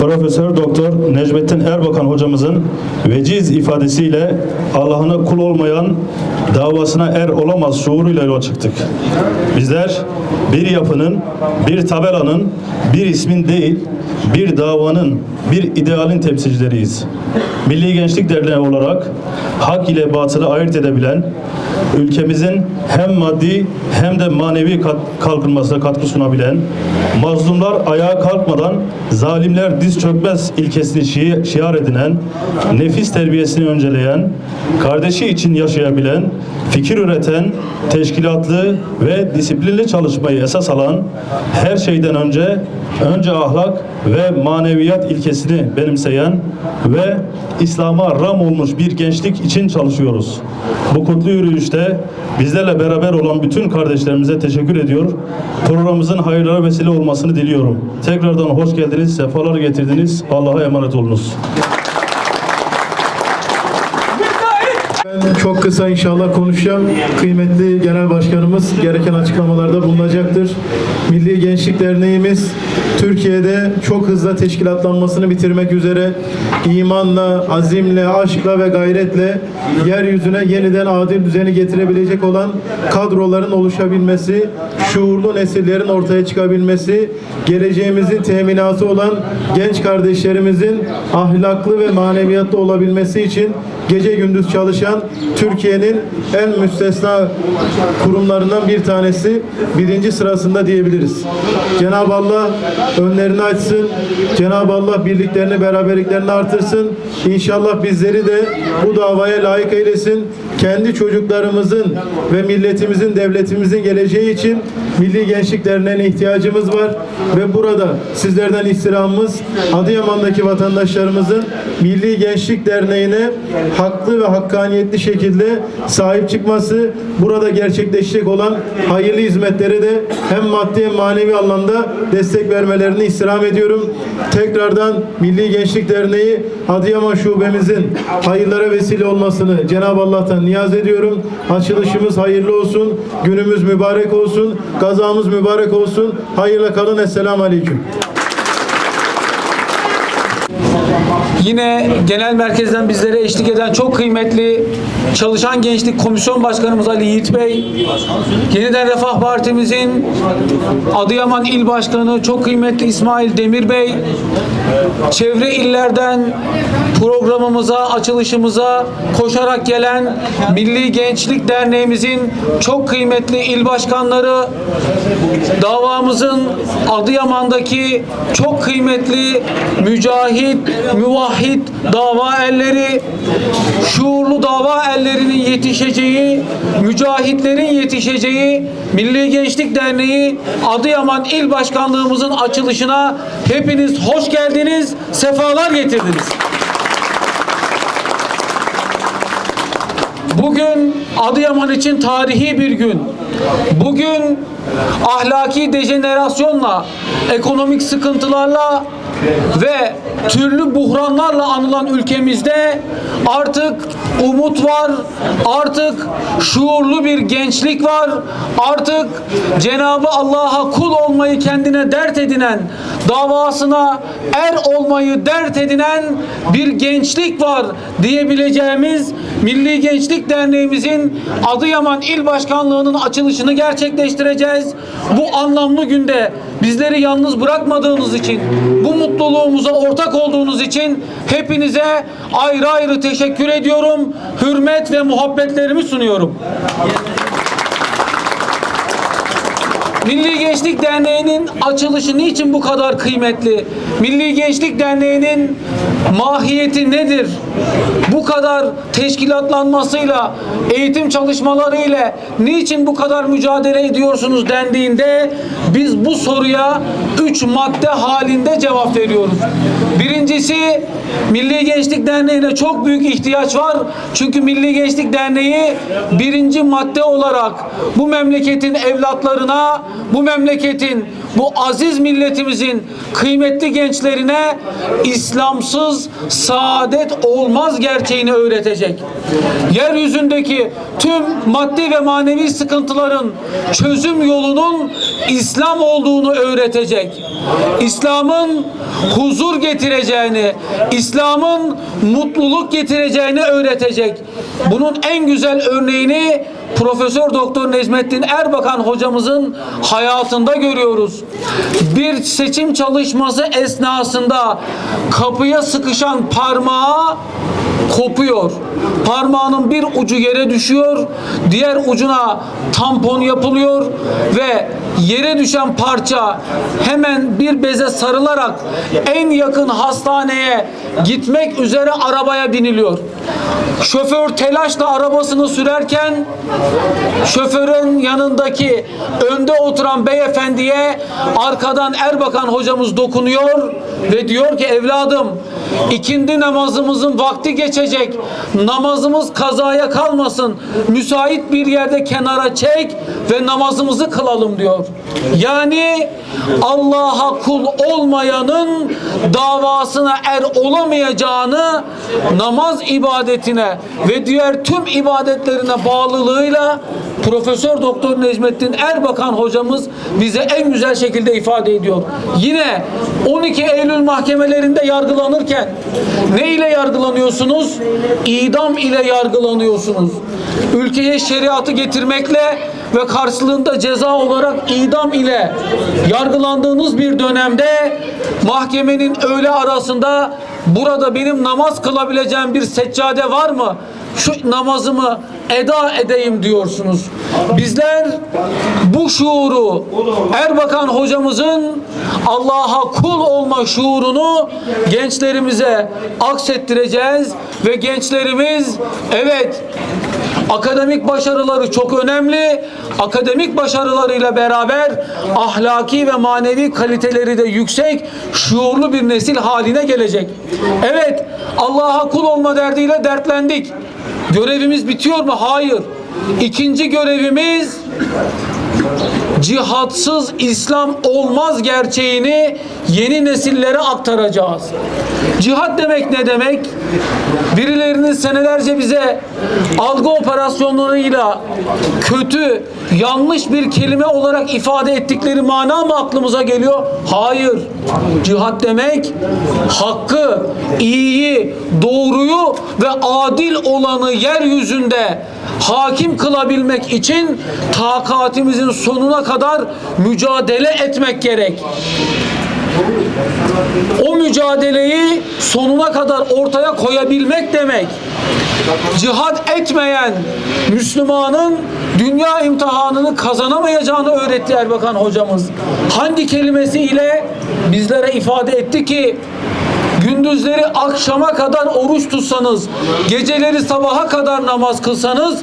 Profesör Doktor Necmettin Erbakan hocamızın veciz ifadesiyle Allah'ına kul olmayan davasına er olamaz şuuruyla yola çıktık. Bizler bir yapının, bir tabelanın, bir ismin değil, bir davanın, bir idealin temsilcileriyiz. Milli Gençlik Derneği olarak hak ile batılı ayırt edebilen, ülkemizin hem maddi hem de manevi kalkınmasına katkı sunabilen, mazlumlar ayağa kalkmadan zalimler diz çökmez ilkesini şi- şiar edinen, nefis terbiyesini önceleyen, kardeşi için yaşayabilen, fikir üreten, teşkilatlı ve disiplinli çalışmayı esas alan, her şeyden önce önce ahlak ve maneviyat ilkesini benimseyen ve İslam'a ram olmuş bir gençlik için çalışıyoruz. Bu kutlu yürüyüşte bizlerle beraber olan bütün kardeşlerimize teşekkür ediyor. Programımızın hayırlara vesile olmasını diliyorum. Tekrardan hoş geldiniz, sefalar getirdiniz. Allah'a emanet olunuz. Çok kısa inşallah konuşacağım. Kıymetli Genel Başkanımız gereken açıklamalarda bulunacaktır. Milli Gençlik Derneğimiz Türkiye'de çok hızlı teşkilatlanmasını bitirmek üzere imanla, azimle, aşkla ve gayretle yeryüzüne yeniden adil düzeni getirebilecek olan kadroların oluşabilmesi, şuurlu nesillerin ortaya çıkabilmesi, geleceğimizin teminatı olan genç kardeşlerimizin ahlaklı ve maneviyatlı olabilmesi için gece gündüz çalışan Türkiye'nin en müstesna kurumlarından bir tanesi birinci sırasında diyebiliriz. Cenab-ı Allah önlerini açsın. Cenab-ı Allah birliklerini, beraberliklerini artırsın. İnşallah bizleri de bu davaya layık eylesin. Kendi çocuklarımızın ve milletimizin, devletimizin geleceği için Milli Gençlik Derneği'ne ihtiyacımız var ve burada sizlerden istirhamımız Adıyaman'daki vatandaşlarımızın Milli Gençlik Derneği'ne haklı ve hakkaniyetli şekilde sahip çıkması, burada gerçekleşecek olan hayırlı hizmetlere de hem maddi hem manevi anlamda destek vermelerini istirham ediyorum. Tekrardan Milli Gençlik Derneği Adıyaman Şubemizin hayırlara vesile olmasını Cenab-ı Allah'tan niyaz ediyorum. Açılışımız hayırlı olsun, günümüz mübarek olsun, gazamız mübarek olsun. Hayırla kalın. Esselamu Aleyküm. Yine genel merkezden bizlere eşlik eden çok kıymetli Çalışan Gençlik Komisyon Başkanımız Ali Yiğit Bey, Yeniden Refah Partimizin Adıyaman İl Başkanı çok kıymetli İsmail Demir Bey, çevre illerden programımıza, açılışımıza koşarak gelen Milli Gençlik Derneğimizin çok kıymetli il başkanları, davamızın Adıyaman'daki çok kıymetli mücahit, müvahhid dava erleri, şuurlu dava erlerinin yetişeceği, mücahitlerin yetişeceği Milli Gençlik Derneği Adıyaman İl Başkanlığımızın açılışına hepiniz hoş geldiniz, sefalar getirdiniz. Bugün Adıyaman için tarihi bir gün. Bugün ahlaki dejenerasyonla, ekonomik sıkıntılarla ve türlü buhranlarla anılan ülkemizde artık umut var, artık şuurlu bir gençlik var, artık Cenabı Allah'a kul olmayı kendine dert edinen, davasına er olmayı dert edinen bir gençlik var diyebileceğimiz Milli Gençlik Derneğimizin Adıyaman İl Başkanlığı'nın açılışını gerçekleştireceğiz. Bu anlamlı günde bizleri yalnız bırakmadığınız için, bu mutluluğumuza ortak olduğunuz için hepinize ayrı ayrı teşekkür ediyorum. Hürmet ve muhabbetlerimi sunuyorum. Milli Gençlik Derneği'nin açılışı niçin bu kadar kıymetli? Milli Gençlik Derneği'nin mahiyeti nedir? Bu kadar teşkilatlanmasıyla, eğitim çalışmaları ile niçin bu kadar mücadele ediyorsunuz dendiğinde biz bu soruya üç madde halinde cevap veriyoruz. Birincisi Milli Gençlik Derneği'ne çok büyük ihtiyaç var. Çünkü Milli Gençlik Derneği birinci madde olarak bu memleketin evlatlarına, bu memleketin bu aziz milletimizin kıymetli gençlerine İslamsız saadet olmaz gerçeğini öğretecek. Yeryüzündeki tüm maddi ve manevi sıkıntıların çözüm yolunun İslam olduğunu öğretecek. İslam'ın huzur getireceğini, İslam'ın mutluluk getireceğini öğretecek. Bunun en güzel örneğini Profesör Doktor Necmettin Erbakan hocamızın hayatında görüyoruz. Bir seçim çalışması esnasında kapıya sıkışan parmağı kopuyor. Parmağının bir ucu yere düşüyor, diğer ucuna tampon yapılıyor ve yere düşen parça hemen bir beze sarılarak en yakın hastaneye gitmek üzere arabaya biniliyor. Şoför telaşla arabasını sürerken şoförün yanındaki önde oturan beyefendiye arkadan Erbakan hocamız dokunuyor ve diyor ki evladım ikindi namazımızın vakti geçecek. Namazımız kazaya kalmasın. Müsait bir yerde kenara çek ve namazımızı kılalım diyor. Yani Allah'a kul olmayanın davasına er olamayacağını namaz ibadetine ve diğer tüm ibadetlerine bağlılığıyla Profesör Doktor Necmettin Erbakan hocamız bize en güzel şekilde ifade ediyor. Yine 12 Eylül mahkemelerinde yargılanırken ne ile yargılanıyorsunuz? İdam ile yargılanıyorsunuz. Ülkeye şeriatı getirmekle ve karşılığında ceza olarak idam ile yargılandığınız bir dönemde mahkemenin öğle arasında burada benim namaz kılabileceğim bir seccade var mı? Şu namazımı eda edeyim diyorsunuz. Bizler bu şuuru Erbakan hocamızın Allah'a kul olma şuurunu gençlerimize aksettireceğiz ve gençlerimiz evet Akademik başarıları çok önemli. Akademik başarılarıyla beraber ahlaki ve manevi kaliteleri de yüksek, şuurlu bir nesil haline gelecek. Evet, Allah'a kul olma derdiyle dertlendik. Görevimiz bitiyor mu? Hayır. İkinci görevimiz cihatsız İslam olmaz gerçeğini yeni nesillere aktaracağız. Cihat demek ne demek? Birilerinin senelerce bize algı operasyonlarıyla kötü, yanlış bir kelime olarak ifade ettikleri mana mı aklımıza geliyor? Hayır. Cihat demek hakkı, iyiyi, doğruyu ve adil olanı yeryüzünde hakim kılabilmek için takatimizin sonuna kadar mücadele etmek gerek. O mücadeleyi sonuna kadar ortaya koyabilmek demek. Cihad etmeyen Müslümanın dünya imtihanını kazanamayacağını öğretti Erbakan hocamız. Hangi kelimesi ile bizlere ifade etti ki gündüzleri akşama kadar oruç tutsanız, geceleri sabaha kadar namaz kılsanız,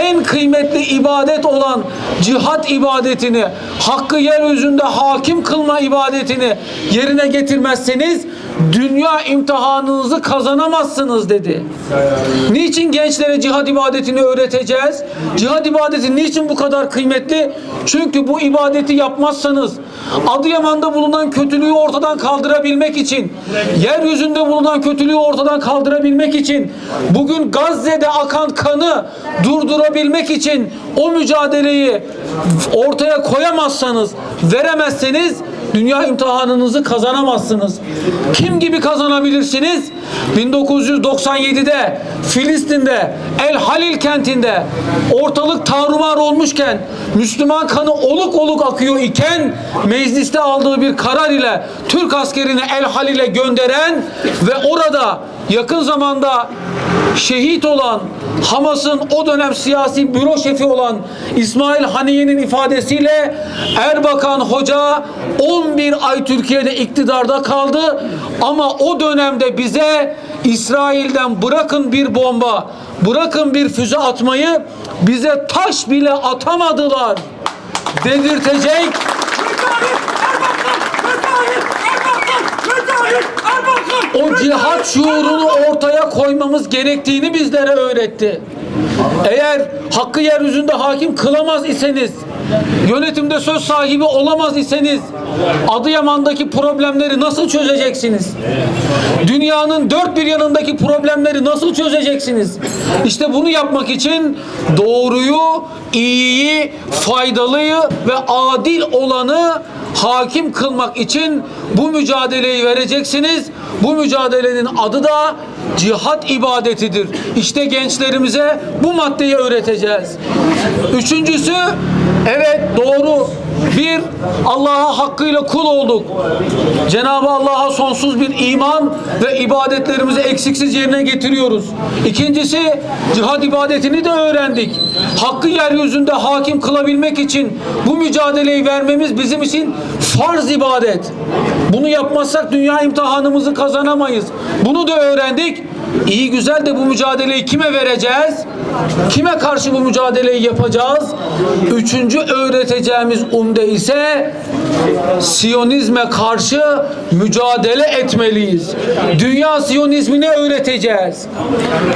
en kıymetli ibadet olan cihat ibadetini, hakkı yeryüzünde hakim kılma ibadetini yerine getirmezseniz, dünya imtihanınızı kazanamazsınız dedi. Niçin gençlere cihad ibadetini öğreteceğiz? Cihad ibadeti niçin bu kadar kıymetli? Çünkü bu ibadeti yapmazsanız Adıyaman'da bulunan kötülüğü ortadan kaldırabilmek için, yeryüzünde bulunan kötülüğü ortadan kaldırabilmek için, bugün Gazze'de akan kanı durdurabilmek için o mücadeleyi ortaya koyamazsanız, veremezseniz dünya imtihanınızı kazanamazsınız. Kim gibi kazanabilirsiniz? 1997'de Filistin'de El Halil kentinde ortalık tarumar olmuşken Müslüman kanı oluk oluk akıyor iken mecliste aldığı bir karar ile Türk askerini El Halil'e gönderen ve orada yakın zamanda şehit olan Hamas'ın o dönem siyasi büro şefi olan İsmail Haniye'nin ifadesiyle Erbakan Hoca 11 ay Türkiye'de iktidarda kaldı. Ama o dönemde bize İsrail'den bırakın bir bomba, bırakın bir füze atmayı bize taş bile atamadılar dedirtecek o cihat şuurunu ortaya koymamız gerektiğini bizlere öğretti. Eğer hakkı yeryüzünde hakim kılamaz iseniz, yönetimde söz sahibi olamaz iseniz, Adıyaman'daki problemleri nasıl çözeceksiniz? Dünyanın dört bir yanındaki problemleri nasıl çözeceksiniz? İşte bunu yapmak için doğruyu, iyiyi, faydalıyı ve adil olanı hakim kılmak için bu mücadeleyi vereceksiniz. Bu mücadelenin adı da cihat ibadetidir. İşte gençlerimize bu maddeyi öğreteceğiz. Üçüncüsü evet doğru bir Allah'a hakkıyla kul olduk. Cenab-ı Allah'a sonsuz bir iman ve ibadetlerimizi eksiksiz yerine getiriyoruz. İkincisi cihad ibadetini de öğrendik. Hakkı yeryüzünde hakim kılabilmek için bu mücadeleyi vermemiz bizim için farz ibadet. Bunu yapmazsak dünya imtihanımızı kazanamayız. Bunu da öğrendik. İyi güzel de bu mücadeleyi kime vereceğiz? Kime karşı bu mücadeleyi yapacağız? Üçüncü öğreteceğimiz umde ise Siyonizme karşı mücadele etmeliyiz. Dünya Siyonizmini öğreteceğiz.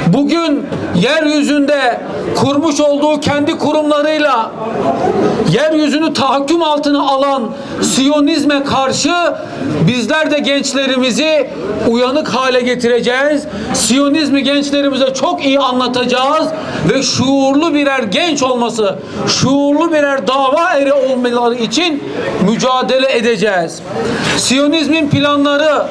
Bugün yeryüzünde kurmuş olduğu kendi kurumlarıyla yeryüzünü tahakküm altına alan Siyonizme karşı bizler de gençlerimizi uyanık hale getireceğiz. Siyonizmi gençlerimize çok iyi anlatacağız ve şuurlu birer genç olması, şuurlu birer dava eri olmaları için mücadele edeceğiz. Siyonizmin planları,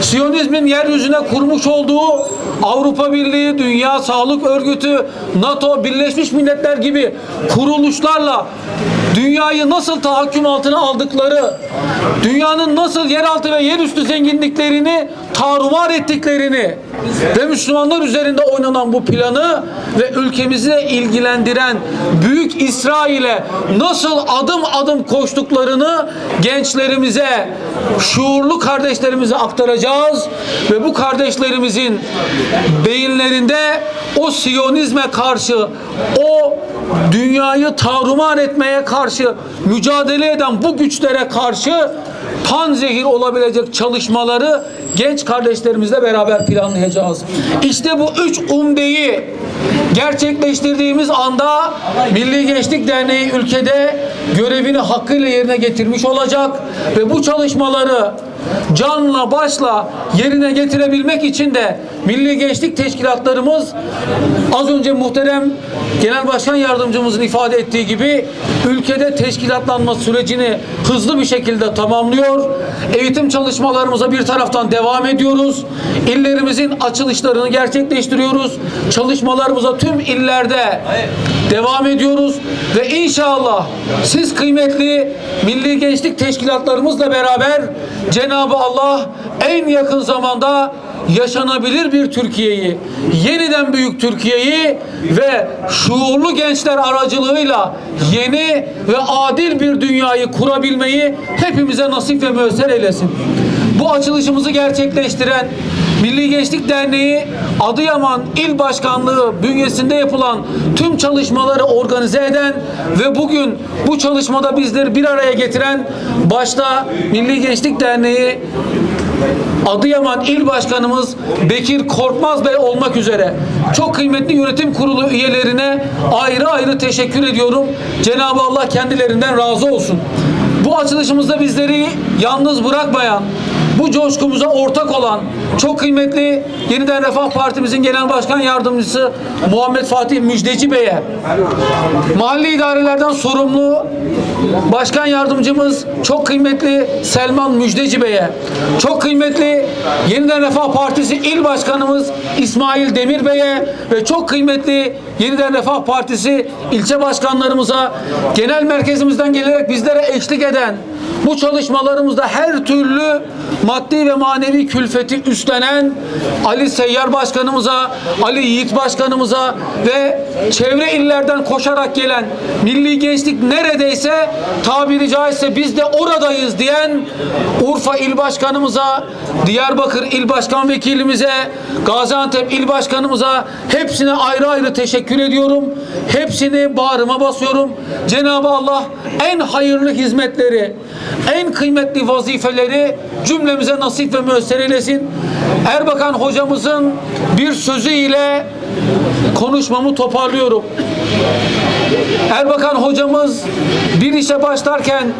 Siyonizmin yeryüzüne kurmuş olduğu Avrupa Birliği, Dünya Sağlık Örgütü, NATO, Birleşmiş Milletler gibi kuruluşlarla dünyayı nasıl tahakküm altına aldıkları, dünyanın nasıl yeraltı ve yerüstü zenginliklerini tarumar ettiklerini ve Müslümanlar üzerinde oynanan bu planı ve ülkemizi ilgilendiren Büyük İsrail'e nasıl adım adım koştuklarını gençlerimize, şuurlu kardeşlerimize aktaracağız ve bu kardeşlerimizin beyinlerinde o Siyonizme karşı, o dünyayı tarumar etmeye karşı mücadele eden bu güçlere karşı panzehir olabilecek çalışmaları genç kardeşlerimizle beraber planlayacağız. İşte bu üç umdeyi gerçekleştirdiğimiz anda Milli Gençlik Derneği ülkede görevini hakkıyla yerine getirmiş olacak ve bu çalışmaları canla başla yerine getirebilmek için de Milli Gençlik Teşkilatlarımız az önce muhterem Genel Başkan Yardımcımızın ifade ettiği gibi ülkede teşkilatlanma sürecini hızlı bir şekilde tamamlıyor. Eğitim çalışmalarımıza bir taraftan devam ediyoruz. İllerimizin açılışlarını gerçekleştiriyoruz. Çalışmalarımıza tüm illerde devam ediyoruz ve inşallah siz kıymetli Milli Gençlik Teşkilatlarımızla beraber Cenab-ı Allah en yakın zamanda yaşanabilir bir Türkiye'yi, yeniden büyük Türkiye'yi ve şuurlu gençler aracılığıyla yeni ve adil bir dünyayı kurabilmeyi hepimize nasip ve müessir eylesin. Bu açılışımızı gerçekleştiren Milli Gençlik Derneği Adıyaman İl Başkanlığı bünyesinde yapılan tüm çalışmaları organize eden ve bugün bu çalışmada bizleri bir araya getiren başta Milli Gençlik Derneği Adıyaman İl Başkanımız Bekir Korkmaz Bey olmak üzere çok kıymetli yönetim kurulu üyelerine ayrı ayrı teşekkür ediyorum. Cenab-ı Allah kendilerinden razı olsun. Bu açılışımızda bizleri yalnız bırakmayan, bu coşkumuza ortak olan çok kıymetli Yeniden Refah Partimizin Genel Başkan Yardımcısı Muhammed Fatih Müjdeci Bey'e, mahalli idarelerden sorumlu Başkan Yardımcımız çok kıymetli Selman Müjdeci Bey'e, çok kıymetli Yeniden Refah Partisi İl Başkanımız İsmail Demir Bey'e ve çok kıymetli Yeniden Refah Partisi ilçe başkanlarımıza, genel merkezimizden gelerek bizlere eşlik eden, bu çalışmalarımızda her türlü maddi ve manevi külfeti üstlenen Ali Seyyar Başkanımıza, Ali Yiğit Başkanımıza ve çevre illerden koşarak gelen Milli Gençlik neredeyse tabiri caizse biz de oradayız diyen Urfa İl Başkanımıza, Diyarbakır İl Başkan Vekilimize, Gaziantep İl Başkanımıza hepsine ayrı ayrı teşekkür ediyorum. Hepsini bağrıma basıyorum. Cenab-ı Allah en hayırlı hizmetleri, en kıymetli vazifeleri cümlemize nasip ve müessir eylesin. Erbakan hocamızın bir sözü ile konuşmamı toparlıyorum. Erbakan hocamız bir işe başlarken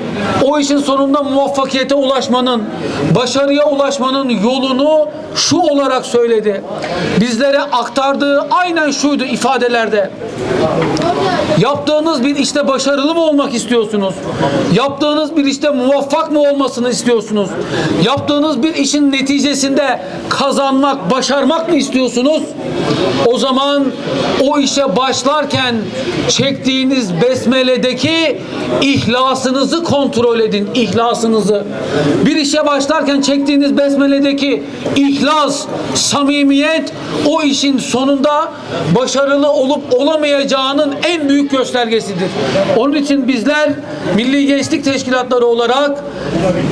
o işin sonunda muvaffakiyete ulaşmanın, başarıya ulaşmanın yolunu şu olarak söyledi. Bizlere aktardığı aynen şuydu ifadelerde. Yaptığınız bir işte başarılı mı olmak istiyorsunuz? Yaptığınız bir işte muvaffak mı olmasını istiyorsunuz? Yaptığınız bir işin neticesinde kazanmak, başarmak mı istiyorsunuz? O zaman o işe başlarken çektiğiniz besmeledeki ihlasınızı kontrol edin. ihlasınızı. Bir işe başlarken çektiğiniz besmeledeki ihlas, samimiyet o işin sonunda başarılı olup olamayacağının en büyük göstergesidir. Onun için bizler Milli Gençlik Teşkilatları olarak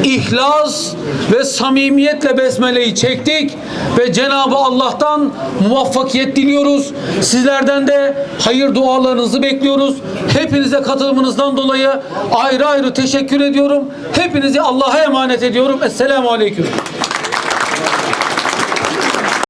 ihlas ve samimiyetle besmeleyi çektik ve Cenab-ı Allah'tan muvaffakiyet diliyoruz. Sizlerden de hayır dualarınızı bekliyoruz. Hepinize katılımınızdan dolayı ayrı ayrı teşekkür ediyorum. Hepinizi Allah'a emanet ediyorum. Esselamu Aleyküm.